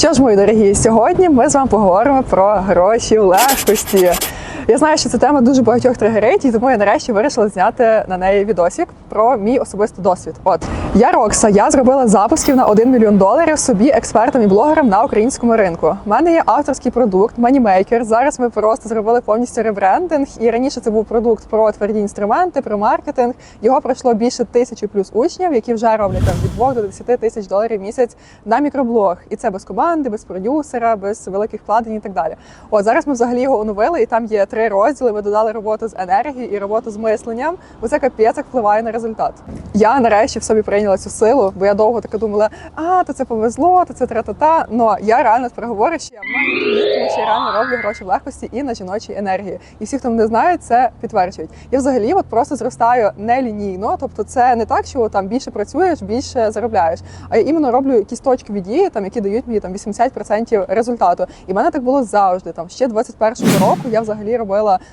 Що ж, мої дорогі, сьогодні ми з вами поговоримо про гроші в легкості. Я знаю, що ця тема дуже багатьох тригерить, і тому я нарешті вирішила зняти на неї відосик про мій особистий досвід. От я Рокса, я зробила запусків на 1 мільйон доларів собі експертам і блогерам на українському ринку. У мене є авторський продукт Moneymaker. Зараз ми просто зробили повністю ребрендинг. І раніше це був продукт про тверді інструменти, про маркетинг. Його пройшло більше тисячі плюс учнів, які вже роблять там від 2 до 10 тисяч доларів в місяць на мікроблог. І це без команди, без продюсера, без великих вкладень і так далі. От зараз ми взагалі його оновили, і там є три розділи. Ми додали роботу з енергією і роботу з мисленням. Бо це капець як впливає на результат. Я нарешті в собі прийняла цю силу, бо я довго таки думала, а то це повезло, то це тра-та-та. Но я реально з переговори, що я маю що я реально роблю гроші в легкості і на жіночій енергії. І всі, хто мене знає, це підтверджують. Я взагалі от просто зростаю нелінійно, тобто це не так, що там більше працюєш, більше заробляєш. А я іменно роблю якісь точкові дії, там які дають мені там 80% результату. І в мене так було завжди. Там ще 21-го року я взагалі робила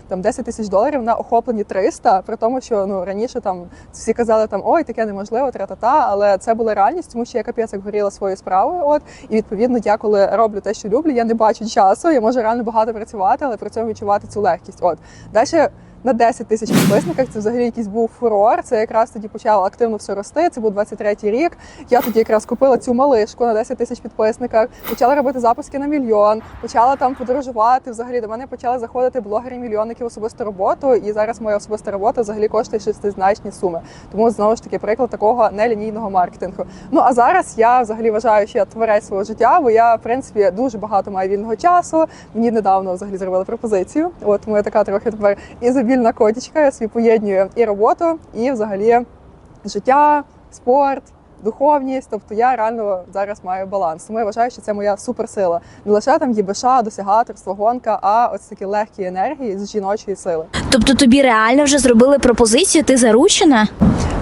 там 10 тисяч доларів на охопленні 300, при тому, що ну раніше там всі казали там ой, таке неможливо, тра-та-та, але це була реальність, тому що я капець як горіла своєю справою. От і відповідно, я коли роблю те, що люблю, я не бачу часу. Я можу реально багато працювати, але при цьому відчувати цю легкість. От далі. На 10 тисяч підписників це взагалі якийсь був фурор. Це якраз тоді почало активно все рости. Це був 23-й рік. Я тоді якраз купила цю малишку на 10 тисяч підписників, почала робити запуски на мільйон, почала там подорожувати. Взагалі до мене почали заходити блогери-мільйонники в особисту роботу. І зараз моя особиста робота взагалі коштує шестизначні суми. Тому знову ж таки приклад такого нелінійного маркетингу. Ну а зараз я взагалі вважаю, що я творець свого життя, бо я в принципі дуже багато маю вільного часу. Мені недавно взагалі зробили пропозицію. От тому я така трохи тепер ізобільна котічка. Я собі поєднюю і роботу, і взагалі життя, спорт. Духовність, тобто я реально зараз маю баланс. Тому я вважаю, що це моя суперсила. Не лише там ЄБШ, досягаторство, гонка, а ось такі легкі енергії з жіночої сили. Тобто тобі реально вже зробили пропозицію, ти заручена?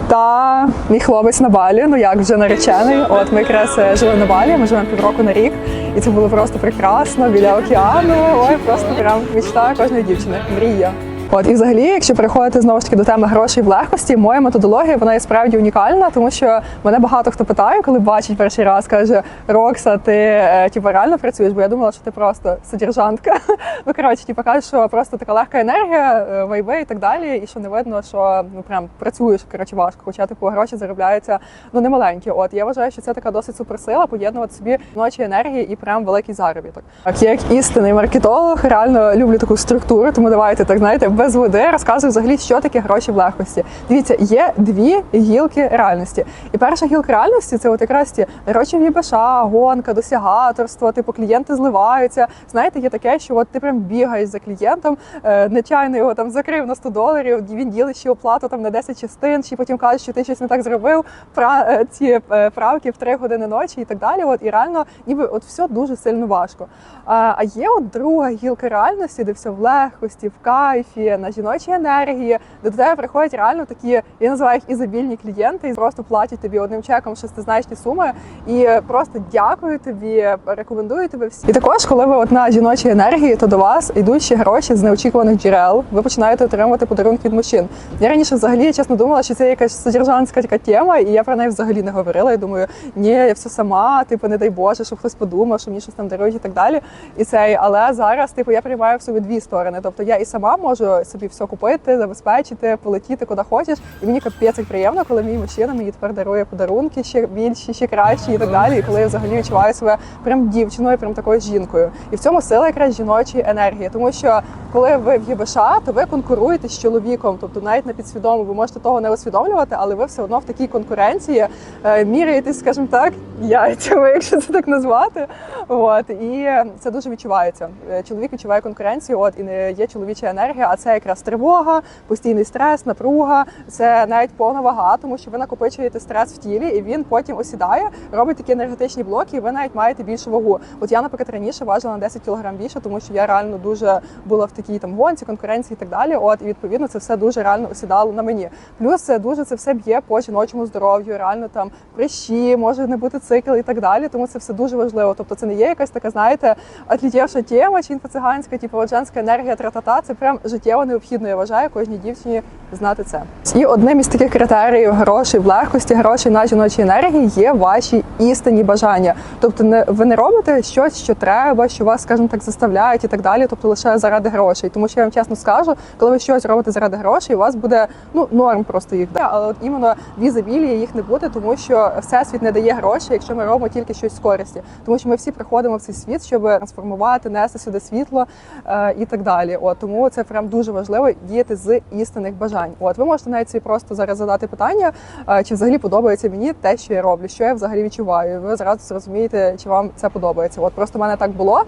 Та мій хлопець на балі, ну як вже наречений. От ми якраз е, жили на балі, ми живемо півроку на рік, і це було просто прекрасно біля океану. Ой, просто прям мечта кожної дівчини. Мрія. От і взагалі, якщо переходити знову ж таки до теми грошей в легкості, моя методологія вона є справді унікальна, тому що мене багато хто питає, коли бачить перший раз, каже: Рокса, ти е, типу, реально працюєш? Бо я думала, що ти просто содержанка. Ну коротше, типу, кажуть, що просто така легка енергія, е, вайби і так далі, і що не видно, що ну прям працюєш коротше важко, хоча типу гроші заробляються ну немаленькі. От я вважаю, що це така досить суперсила поєднувати собі ночі енергії і прям великий заробіток. Як істинний маркетолог, реально люблю таку структуру, тому давайте так знаєте, без води розказую взагалі, що таке гроші в легкості. Дивіться, є дві гілки реальності. І перша гілка реальності це от якраз ті в ЄБШ, гонка, досягаторство, типу клієнти зливаються. Знаєте, є таке, що от ти прям бігаєш за клієнтом, е, нечайно його там закрив на 100 доларів, він ділить ще оплату там на 10 частин, ще потім каже, що ти щось не так зробив. Пра е, ці е, правки в 3 години ночі і так далі. От і реально, ніби от все дуже сильно важко. А є от друга гілка реальності, де все в легкості, в кайфі, на жіночій енергії, до тебе приходять реально такі, я називаю їх ізобільні клієнти, і просто платять тобі одним чеком шестизначні суми і просто дякую тобі, рекомендую тебе всі. І також, коли ви от на жіночій енергії, то до вас йдуть ще гроші з неочікуваних джерел. Ви починаєте отримувати подарунки від мужчин. Я раніше взагалі чесно думала, що це якась содержанська така тема, і я про неї взагалі не говорила. Я думаю, ні, я все сама, типу, не дай Боже, щоб хтось подумав, що мені щось там дарують і так далі. І цей, але зараз, типу, я приймаю в собі дві сторони. Тобто я і сама можу собі все купити, забезпечити, полетіти куди хочеш. І мені капець приємно, коли мій мужчина мені тепер дарує подарунки ще більші, ще кращі і так далі. І коли я взагалі відчуваю себе прям дівчиною, прям такою жінкою. І в цьому сила якраз жіночої енергії, тому що коли ви в ЄБШ, то ви конкуруєте з чоловіком, тобто навіть на підсвідомо, ви можете того не усвідомлювати, але ви все одно в такій конкуренції е, міряєтесь, скажімо так, яйцями, якщо це так назвати. От і це дуже відчувається. Е, Чоловік відчуває конкуренцію, от і не є чоловіча енергія, а це якраз тривога, постійний стрес, напруга. Це навіть повна вага, тому що ви накопичуєте стрес в тілі, і він потім осідає, робить такі енергетичні блоки, і ви навіть маєте більшу вагу. От я, наприклад, раніше важила на 10 кг більше, тому що я реально дуже була в такій там гонці, конкуренції і так далі. От і відповідно це все дуже реально осідало на мені. Плюс це дуже це все б'є по жіночому здоров'ю, реально там прищі, може не бути цикл і так далі. Тому це все дуже важливо. Тобто це не є якась така, знаєте, отлітєвша тема чи інфоциганська, типу женська енергія тра-та-та. Це прям життєво необхідно. Я вважаю кожній дівчині знати це. І одним із таких критеріїв грошей в легкості, грошей на жіночій енергії є ваші істинні бажання. Тобто, не ви не робите щось, що треба, що вас, скажімо так, заставляють і так далі. Тобто лише заради грошей. Тому що я вам чесно скажу, коли ви щось робите заради грошей, у вас буде ну норм просто їх. Але от іменно в ізобілії їх не буде, тому що всесвіт не дає грошей, якщо ми робимо тільки щось з користі. Тому що ми всі приходимо в цей світ, щоб трансформувати, нести сюди світло е, і так далі. От тому це прям дуже важливо діяти з істинних бажань. От ви можете навіть собі просто зараз задати питання, е, чи взагалі подобається мені те, що я роблю, що я взагалі відчуваю. Ви зразу зрозумієте, чи вам це подобається. От просто в мене так було.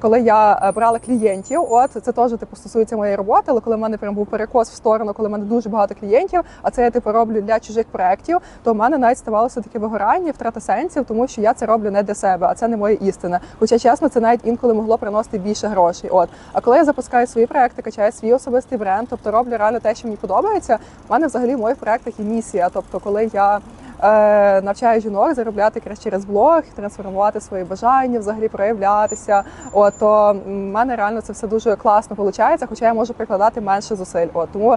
Коли я е, брала клієнтів, от це теж типу стосується моєї роботи, але коли в мене прям був перекос в сторону, коли в мене дуже багато клієнтів, а це я типу роблю для чужих проєктів, то в мене навіть ставалося таке вигорання, втрата сенсів, тому що я це роблю не для себе, а це не моя істина. Хоча чесно, це навіть інколи могло приносити більше грошей. От а коли я запускаю свої проекти, качаю свій особистий бренд, тобто роблю реально те, що мені подобається. в мене взагалі в моїх проектах є місія. Тобто, коли я е, навчаю жінок заробляти якраз через блог, трансформувати свої бажання, взагалі проявлятися. От то в мене реально це все дуже класно виходить, хоча я можу прикладати менше зусиль. От тому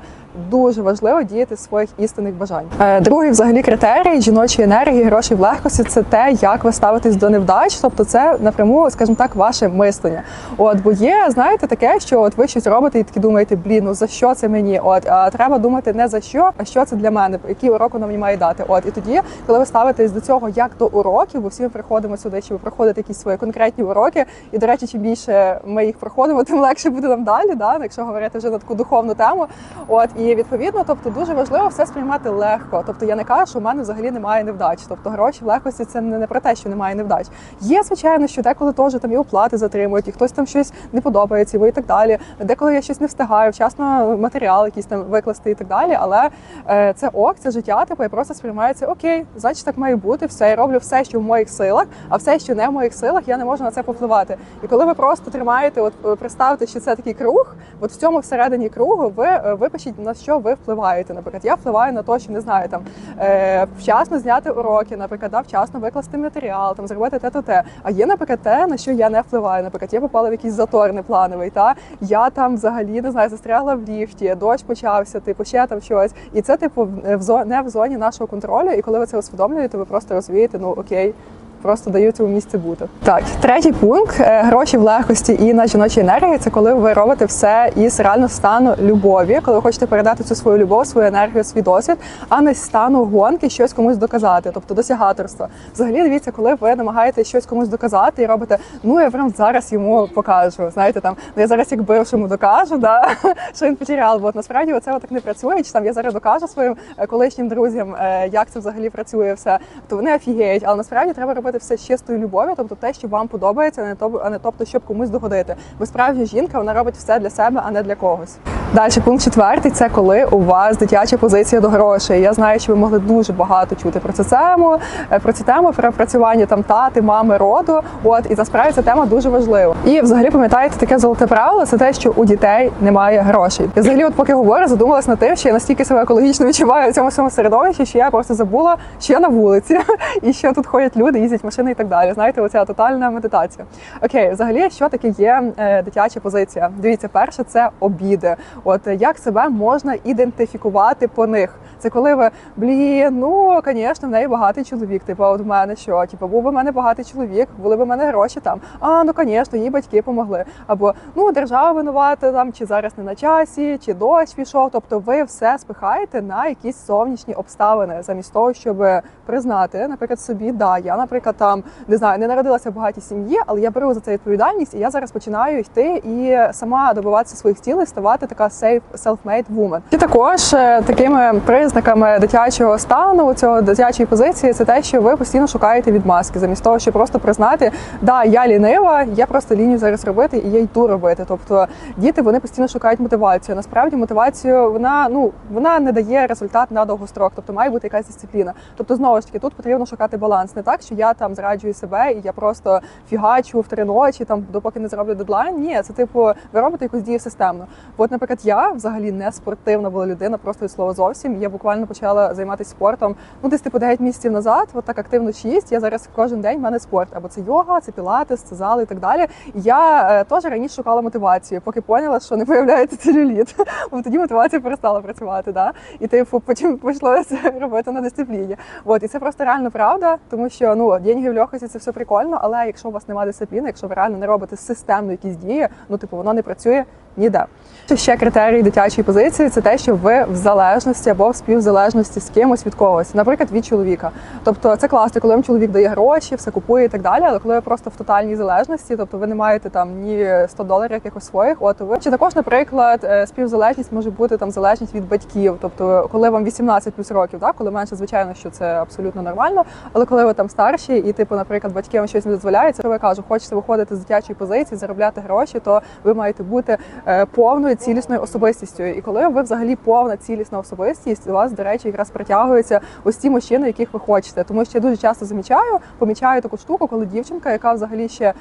дуже важливо діяти своїх істинних бажань. Е, другий взагалі критерій жіночої енергії, грошей в легкості це те, як ви ставитесь до невдач. Тобто, це напряму, скажімо так, ваше мислення. От бо є, знаєте, таке, що от ви щось робите і такі думаєте, блін, ну за що це мені? От а треба думати не за що, а що це для мене, який урок воно мені має дати. От і тоді, коли ви ставитесь до цього як до уроків, бо всі ми приходимо сюди, чи ви проходите якісь свої конкретні уроки. І до речі, чим більше ми їх проходимо, тим легше буде нам далі. Да? Якщо говорити вже на таку духовну тему. От і відповідно, тобто дуже важливо все сприймати легко. Тобто я не кажу, що в мене взагалі немає невдач. Тобто гроші в легкості це не про те, що немає невдач. Є звичайно, що деколи теж там і оплати затримують, і хтось там щось не подобається, і так далі. Деколи я щось не встигаю, вчасно матеріал якийсь там викласти і так далі. Але е, це ок, це життя, типу, я просто сприймаю це окей, значить так має бути. Все, я роблю все, що в моїх силах, а все, що не в моїх силах, я не можу на це попливати. І коли ви просто тримаєте, от е, представте, що це такий круг, от в цьому всередині кругу ви е, випишіть на що ви впливаєте. Наприклад, я впливаю на те, що не знаю, там е, вчасно зняти уроки, наприклад, да, вчасно викласти матеріал, там зробити те то те. А є, наприклад, те, на що я не впливаю. Наприклад, я попала в якийсь затор неплановий. Та я там взагалі не знаю, застрягла в ліфті, дощ почався, типу ще там щось. І це, типу, в зо- не в зоні нашого контролю. І коли ви це усвідомлюєте, ви просто розумієте, ну окей. Просто даю цьому місці бути. Так, третій пункт е, гроші в легкості і на жіночій енергії це коли ви робите все із реально стану любові, коли ви хочете передати цю свою любов, свою енергію, свій досвід, а не стану гонки щось комусь доказати, тобто досягаторства. Взагалі, дивіться, коли ви намагаєтесь щось комусь доказати і робите, ну я прям зараз йому покажу. Знаєте, там ну я зараз як бившому докажу, да, що він потеряв. Бо насправді це так не працює. Чи там я зараз докажу своїм е, колишнім друзям, е, як це взагалі працює все, то вони офігеють. Але насправді треба робити все з чистою любов'ю, тобто те, що вам подобається, а не то, а не тобто, щоб комусь догодити. Бо справжня жінка вона робить все для себе, а не для когось. Далі, пункт четвертий це коли у вас дитяча позиція до грошей. Я знаю, що ви могли дуже багато чути про цю тему, е, про цю тему про працювання там тати, мами, роду. От і насправді ця тема дуже важлива. І взагалі пам'ятаєте таке золоте правило, це те, що у дітей немає грошей. І взагалі, от поки говорю, задумалась над тим, що я настільки себе екологічно відчуваю в цьому всьому середовищі, що я просто забула, що я на вулиці, і що тут ходять люди, їздять машини і так далі. Знаєте, оця тотальна медитація. Окей, взагалі, що таке є е, дитяча позиція? Дивіться, перше це обіди. От як себе можна ідентифікувати по них? Це коли ви блін, ну звісно, в неї багатий чоловік. Типу, от в мене що? Типу, був би в мене багатий чоловік, були б в мене гроші там. А ну звісно, їй батьки помогли. Або ну держава винувата там, чи зараз не на часі, чи дощ пішов. Тобто, ви все спихаєте на якісь зовнішні обставини, замість того, щоб признати, наприклад, собі, да, я, наприклад, там не знаю, не народилася в багатій сім'ї, але я беру за це відповідальність, і я зараз починаю йти і сама добиватися своїх цілей, ставати така self-made woman. І також е, такими признаками дитячого стану, цього дитячої позиції, це те, що ви постійно шукаєте відмазки, замість того, щоб просто признати, да, я лінива, я просто лінію зараз робити, і я йду робити. Тобто діти вони постійно шукають мотивацію. Насправді мотивацію вона ну вона не дає результат на довгострок, тобто має бути якась дисципліна. Тобто, знову ж таки, тут потрібно шукати баланс. Не так, що я там зраджую себе, і я просто фігачу в три ночі, там допоки не зроблю дедлайн. Ні, це типу, ви робите якусь дію системно. От, наприклад, я взагалі не спортивна була людина, просто від слова зовсім. Я буквально почала займатися спортом. Ну, десь типу 9 місяців назад, от так активно 6. Я зараз кожен день в мене спорт. Або це йога, це пілатес, це зали і так далі. Я е, теж раніше шукала мотивацію, поки поняла, що не появляється целюліт. Бо тоді мотивація перестала працювати. Да? І типу потім пішло робити на дисципліні. От і це просто реально правда, тому що ну деньги в льохості це все прикольно, але якщо у вас немає дисципліни, якщо ви реально не робите системно якісь дії, ну типу воно не працює ніде. Ще критерій дитячої позиції це те, що ви в залежності або в співзалежності з кимось від когось, наприклад, від чоловіка. Тобто це класно, коли вам чоловік дає гроші, все купує і так далі. Але коли ви просто в тотальній залежності, тобто ви не маєте там ні 100 доларів якихось своїх, от ви чи також, наприклад, е, співзалежність може бути там залежність від батьків. Тобто, коли вам 18 плюс років, так коли менше, звичайно, що це абсолютно нормально. Але коли ви там старші, і типу, наприклад, батьки вам щось не дозволяють, це я кажу, хочете виходити з дитячої позиції, заробляти гроші, то ви маєте бути е, повною цілісною особистістю. І коли ви взагалі повна цілісна особистість, у вас, до речі, якраз притягуються ось ті мужчини, яких ви хочете. Тому що я дуже часто замічаю, помічаю таку штуку, коли дівчинка, яка взагалі ще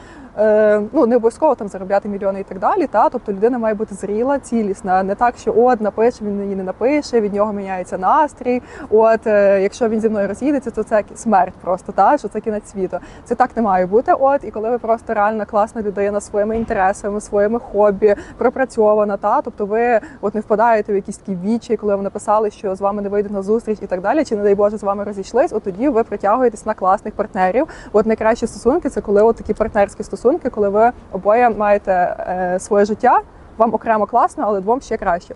ну не обов'язково там заробляти мільйони і так далі. Та тобто людина має бути зріла, цілісна, не так, що от напише, він мені не напише, від нього міняється настрій. От е, якщо він зі мною роз'їдеться, то це смерть просто та що це кінець світу. Це так не має бути. От і коли ви просто реально класна людина своїми інтересами, своїми хобі, пропрацьована, та тобто ви от не впадаєте в якісь такі вічі, коли вам написали, що з вами не вийде на зустріч і так далі, чи не дай Боже з вами розійшлись, от тоді ви притягуєтесь на класних партнерів. От найкращі стосунки це коли от такі партнерські стосунки, коли ви обоє маєте е, своє життя. Вам окремо класно, але двом ще краще.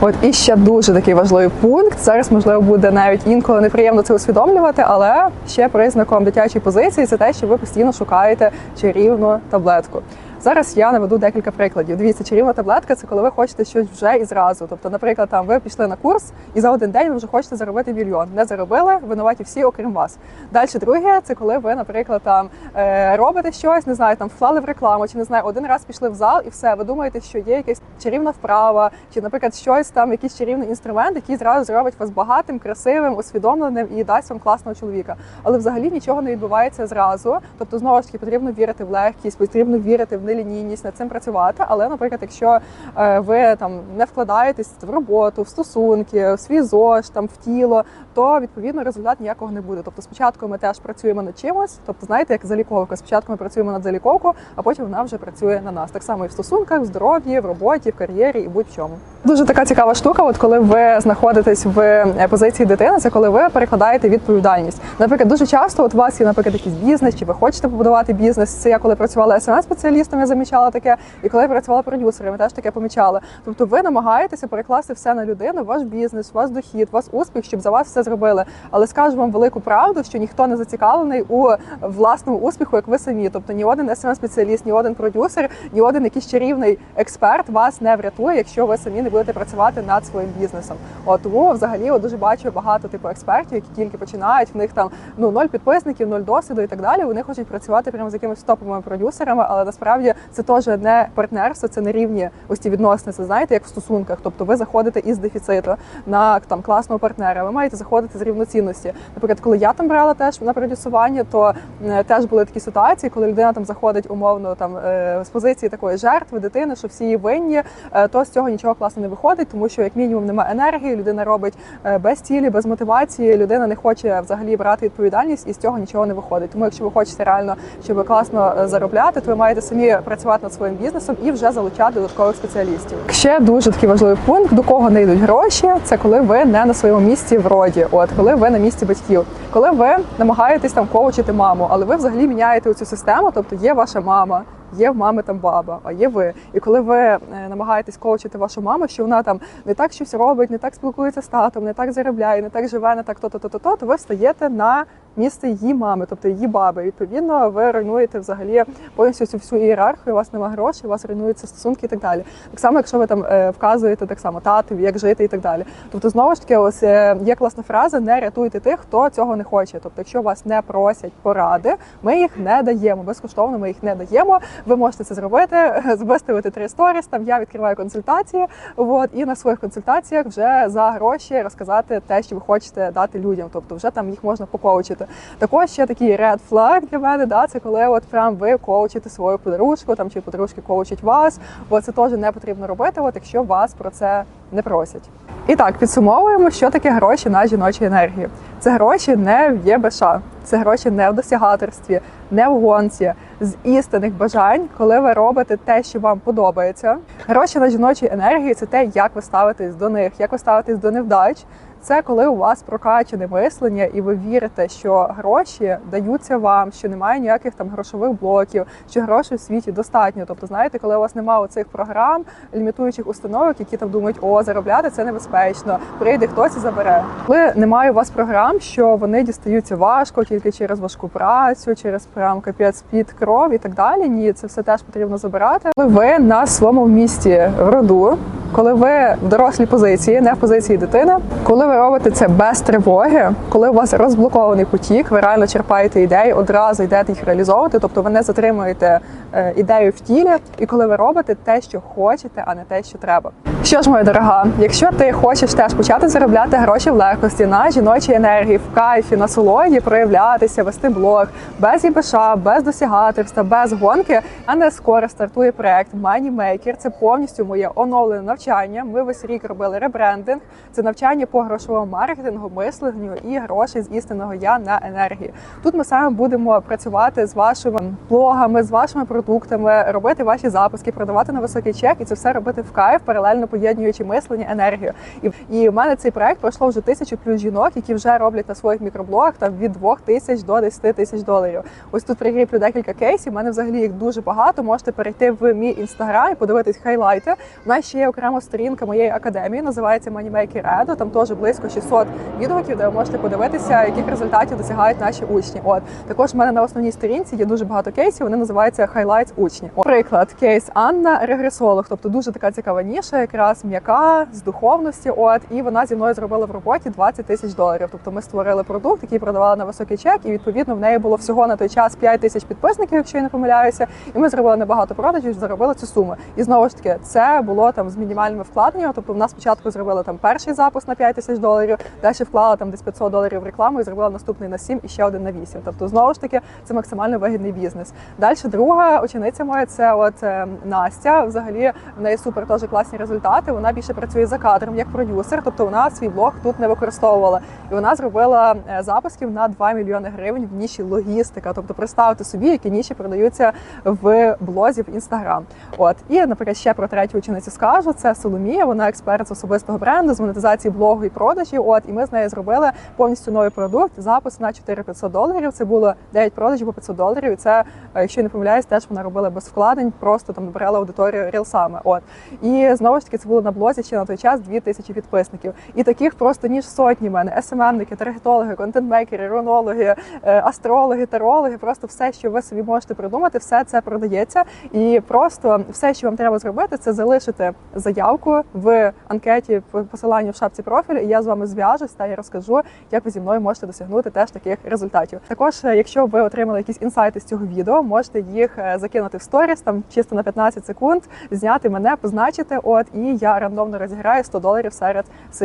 От і ще дуже такий важливий пункт. Зараз можливо буде навіть інколи неприємно це усвідомлювати, але ще признаком дитячої позиції це те, що ви постійно шукаєте чарівну таблетку. Зараз я наведу декілька прикладів. Дивіться, чарівна таблетка це коли ви хочете щось вже і зразу. Тобто, наприклад, там ви пішли на курс і за один день ви вже хочете заробити мільйон. Не заробили, винуваті всі, окрім вас. Далі друге, це коли ви, наприклад, там е, робите щось, не знаю, там вклали в рекламу, чи не знаю, один раз пішли в зал, і все. Ви думаєте, що є якась чарівна вправа, чи, наприклад, щось там, якийсь чарівний інструмент, який зразу зробить вас багатим, красивим, усвідомленим і дасть вам класного чоловіка. Але взагалі нічого не відбувається зразу. Тобто, знову ж таки, потрібно вірити в легкість, потрібно вірити в нелінійність, над цим працювати. Але, наприклад, якщо е, ви там не вкладаєтесь в роботу, в стосунки, в свій ЗОЖ, там в тіло, то відповідно результат ніякого не буде. Тобто, спочатку ми теж працюємо над чимось. Тобто, знаєте, як заліковка. Спочатку ми працюємо над заліковкою, а потім вона вже працює на нас. Так само і в стосунках, в здоров'ї, в роботі, в кар'єрі і будь-в чому. Дуже така цікава штука. От коли ви знаходитесь в е, позиції дитини, це коли ви перекладаєте відповідальність. Наприклад, дуже часто от у вас є, наприклад, якийсь бізнес, чи ви хочете побудувати бізнес. Це я коли працювала смс спеціалістом я замічала таке, і коли я працювала продюсером, я теж таке помічала. Тобто, ви намагаєтеся перекласти все на людину, ваш бізнес, ваш дохід, ваш успіх, щоб за вас все зробили. Але скажу вам велику правду, що ніхто не зацікавлений у власному успіху, як ви самі. Тобто ні один смс спеціаліст, ні один продюсер, ні один якийсь чарівний експерт вас не врятує, якщо ви самі не будете працювати над своїм бізнесом. От тому взагалі от дуже бачу багато типу експертів, які тільки починають. В них там ну ноль підписників, ноль досвіду і так далі. Вони хочуть працювати прямо з якимись топовими продюсерами, але насправді це теж не партнерство, це не рівні ось ці відносини. Це знаєте, як в стосунках. Тобто ви заходите із дефіциту на там класного партнера. Ви маєте заходити з рівноцінності. Наприклад, коли я там брала теж на продюсування, то е, теж були такі ситуації, коли людина там заходить умовно там е, з позиції такої жертви, дитини, що всі її винні, е, то з цього нічого класно не виходить, тому що як мінімум немає енергії, людина робить без цілі, без мотивації. Людина не хоче взагалі брати відповідальність, і з цього нічого не виходить. Тому, якщо ви хочете реально, щоб класно заробляти, то ви маєте самі працювати над своїм бізнесом і вже залучати додаткових спеціалістів. Ще дуже такий важливий пункт, до кого не йдуть гроші, це коли ви не на своєму місці в роді, от коли ви на місці батьків, коли ви намагаєтесь там коучити маму, але ви взагалі міняєте цю систему, тобто є ваша мама. Є в мами там баба, а є ви. І коли ви е, намагаєтесь коучити вашу маму, що вона там не так щось робить, не так спілкується з татом, не так заробляє, не так живе, не так то-то, то-то, то, ви встаєте на місце її мами, тобто її баби. Відповідно, ви руйнуєте взагалі повністю цю всю ієрархію, у вас немає грошей, у вас руйнуються стосунки і так далі. Так само, якщо ви там е, вказуєте так само татові, як жити і так далі. Тобто, знову ж таки, ось е, є класна фраза: не рятуйте тих, хто цього не хоче. Тобто, якщо вас не просять поради, ми їх не даємо. Безкоштовно ми їх не даємо. Ви можете це зробити, виставити три сторіс. Там я відкриваю консультації. От і на своїх консультаціях вже за гроші розказати те, що ви хочете дати людям. Тобто, вже там їх можна покоучити. Також ще такий red flag для мене, да, це коли от прям ви коучите свою подружку, там чи подружки коучать вас, бо це теж не потрібно робити, от якщо вас про це не просять. І так, підсумовуємо, що таке гроші на жіночій енергії. Це гроші не в ЄБШ, це гроші не в досягаторстві, не в гонці, з істинних бажань, коли ви робите те, що вам подобається. Гроші на жіночій енергії це те, як ви ставитесь до них, як ви ставитесь до невдач. Це коли у вас прокачане мислення, і ви вірите, що гроші даються вам, що немає ніяких там грошових блоків, що грошей в світі достатньо. Тобто, знаєте, коли у вас немає оцих програм, лімітуючих установок, які там думають, о, заробляти це небезпечно, прийде хтось і забере. Коли немає у вас програм, що вони дістаються важко, тільки через важку працю, через прям капець під кров і так далі. Ні, це все теж потрібно забирати. Коли ви на своєму місці в роду, коли ви в дорослій позиції, не в позиції дитини, коли ви робите це без тривоги, коли у вас розблокований потік, ви реально черпаєте ідеї, одразу йдете їх реалізовувати, тобто ви не затримуєте е, ідею в тілі, і коли ви робите те, що хочете, а не те, що треба. Що ж, моя дорога, якщо ти хочеш теж почати заробляти гроші в легкості на жіночій енергії, в кайфі, на солоді, проявлятися, вести блог без ІБШ, без досягаторства, без гонки, а не скоро стартує проект Moneymaker. Це повністю моє оновлене навчання. Ми весь рік робили ребрендинг. Це навчання по грошовому маркетингу, мисленню і грошей з істинного я на енергії. Тут ми саме будемо працювати з вашими блогами, з вашими продуктами, робити ваші запуски, продавати на високий чек, і це все робити в кайф, паралельно поєднуючи мислення, енергію. І, і в мене цей проект пройшло вже тисячу плюс жінок, які вже роблять на своїх мікроблогах там від 2 тисяч до 10 тисяч доларів. Ось тут прикріплю декілька кейсів. У мене взагалі їх дуже багато. Можете перейти в мій інстаграм і подивитись хайлайти. У нас ще є окрема сторінка моєї академії, називається Moneymaker Edu. Там теж близько 600 відгуків, де ви можете подивитися, яких результатів досягають наші учні. От також в мене на основній сторінці є дуже багато кейсів. Вони називаються Highlights учні. От, Приклад, кейс Анна регресолог, тобто дуже така цікава ніша, якраз м'яка з духовності. От і вона зі мною зробила в роботі 20 тисяч доларів. Тобто ми створили продукт, який продавали на високий чек, і відповідно в неї було всього на той час 5 тисяч підписників, якщо я не помиляюся. І ми зробили небагато продажів, заробили цю суму. І знову ж таки, це було там з мінімальними вкладеннями. Тобто, в нас спочатку зробили там перший запуск на 5 тисяч доларів, далі вклала там десь 500 доларів в рекламу і зробила наступний на 7 і ще один на 8. Тобто, знову ж таки, це максимально вигідний бізнес. Далі друга учениця моя це от е, Настя. Взагалі в неї супер теж класні результати. Вона більше працює за кадром як продюсер, тобто вона свій блог тут не використовувала. І вона зробила е, запусків на 2 мільйони гривень в ніші логістика. Тобто, представте собі, які ніші продаються в блозі в інстаграм. От і, наприклад, ще про третю ученицю скажу. Це Соломія. Вона експерт з особистого бренду, з монетизації блогу і продажів. От і ми з нею зробили повністю новий продукт. Запис на 4500 доларів. Це було 9 продажів по 500 доларів. І це, е, якщо я не помиляюсь, теж вона робила без вкладень, просто там набирала аудиторію рілсами. От і знову ж таки це було на блозі ще на той час 2000 підписників. І таких просто ніж сотні в мене СММники, таргетологи, контентмейкери, рунологи, е, астрологи, тарологи. Просто все, що ви собі можете придумати, все це продається. І просто все, що вам треба зробити, це залишити заявку в анкеті по посиланню в шапці профілю. І я з вами зв'яжусь та я розкажу, як ви зі мною можете досягнути теж таких результатів. Також, е, якщо ви отримали якісь інсайти з цього відео, можете їх е, закинути в сторіс, там чисто на 15 секунд, зняти мене, позначити. От і я рандомно розіграю 100 доларів серед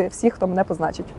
всіх, хто мене позначить.